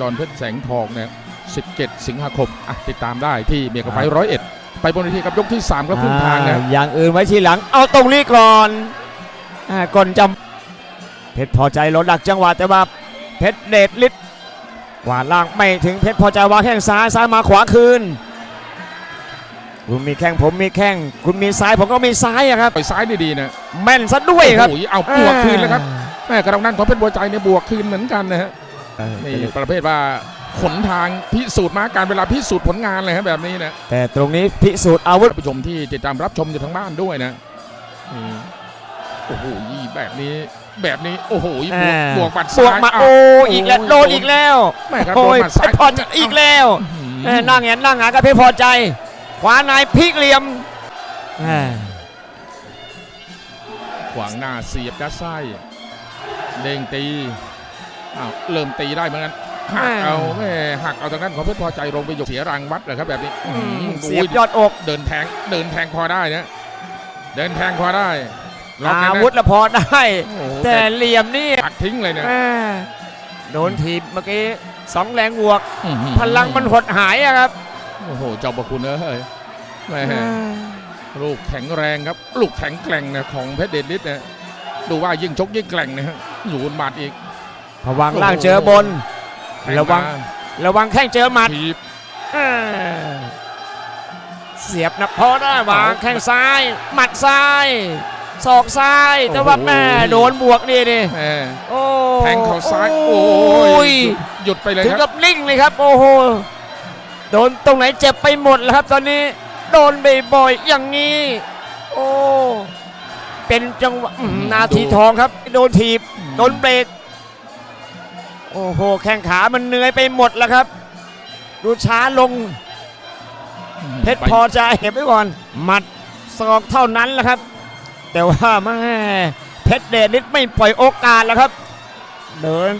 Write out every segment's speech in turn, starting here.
ดอนเพชรแสงทองเนี่ย17 สิงหาคมอะติดตามได้ที่เมกะไฟร้อยเอ็ดไปบนเวทีกับยกที่ 3 ก็ครึ่งทางนะอ่อย่างอื่นไว้ทีหลัง เอาตรงนี้ก่อนอ่าก่อนจำเพชรพอใจลดหลักจังหวะแต่ว่าเพชรเดชฤทธิ์กวาดล่างไม่ถึงเพชรพอใจวางแข้งซ้ายซ้ายมาขวาคืนคุณมีแข้งผมมีแข้งคุณมีซ้ายผมก็มีซ้ายอะครับไปซ้ายดีๆนะแม่นซะด้วยครับโอ้โหเอาบวกคืนแล้วครับแม่กระดองนั้นของเพชรบัวใจเนี่ยบวกคืนเหมือนกันนะฮะอ่า นี่ประเภทว่าขนทางพิสูจน์มาการเวลาพิสูจน์ผลงานเลยฮะแบบนี้นะแต่ตรงนี้พิสูจน์อาวุธท่านผู้ชมที่ติดตามรับชมอยู่ทางบ้านด้วยนะนี่โอ้โหแบบนี้แบบนี้โอ้โหบวกอ่าบวกบัดบซ้าวยกมาอ้าวโอ้อีกแล้วโดนอีกแล้วแม่ครับโดโอ้นยบัดเพซ้ายชรพอใจอีกแล้วอื้อเอ้หืยอนั่งแงนนั่งหากับเพชรพอใจขวานายพลิกเหลี่ยมอ่าขวางหน้าเสียบยัดไส้เด้งตี อ้าวเริ่มตีได้เหมือนกันหักเอาแม่หักเอาทางด้านของเพชรพอใจลงไปหยกเสียรังวัดเลยครับแบบนี้อืมอื้อหือเสียบยอดอกเดินแทงเดินแทงพอได้นะเดินแทงพอได้ล็อกแน่อาๆวุธละพอได้โอ้โหแต่แต่เหลี่ยมนี่หักทิ้งเลยเนี่ยอ่าโดนถีบเมื่อกี้สองแรงบวกอื้อหือพลังมันหดหายอะครับโอ้โหเจ้าประคุณเอ้ยแม่ลูกแข็งแรงครับ ลูกแข็งแกร่งนะของเพชรเดชฤทธิ์นะดูว่ายิ่งชกยิ่งแกร่งนะฮะอยู่บนบาดอีก พวังล่างเจอบนแทงระวังมาระวังแข้งเจอหมัดถีบอ่าเสียบนะพอได้วางแข้งซ้าย หมัดซ้ายศอกซ้ายแต่ว่าแม่โดนบวกนี่ดิแม่โอ้แทงเข่าซ้ายโอ้โอ้ยยหยุดไปเลยถึงคกัรับบนิ่งเลยครับ โอ้โหโดนตรงไหนเจ็บไปหมดแล้วครับตอนนี้ โดนบ่อยๆอย่างนี้ โอ้เป็นจังหวะอื้อหือนาทีทองครับ โดนถีบโดนเบรก โอ้โห แข้งขามันเหนื่อยไปหมดแล้วครับ ดูช้าลง เพชรพอใจเก็บไว้ก่อน หมัดศอกเท่านั้นแหละครับ แต่ว่าแม่เพชรเดชฤทธิ์ไม่ปล่อยโอกาสแล้วครับ เดิน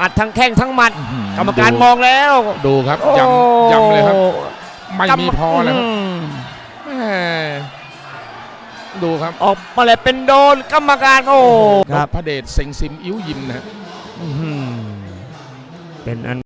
อัดทั้งแข้งทั้งหมัดอื้อหืกรรมการมองแล้ว ดูครับโอ้ยำยำเลยครับ ไม่กรรมีพอแล้วครับมแม่ดูครับ ออกมาเลยเป็นโดนกรรมการโอ้พระเดชเซ็งซิมอิ้วยิมนะฮะอื้อหือ เป็นอัน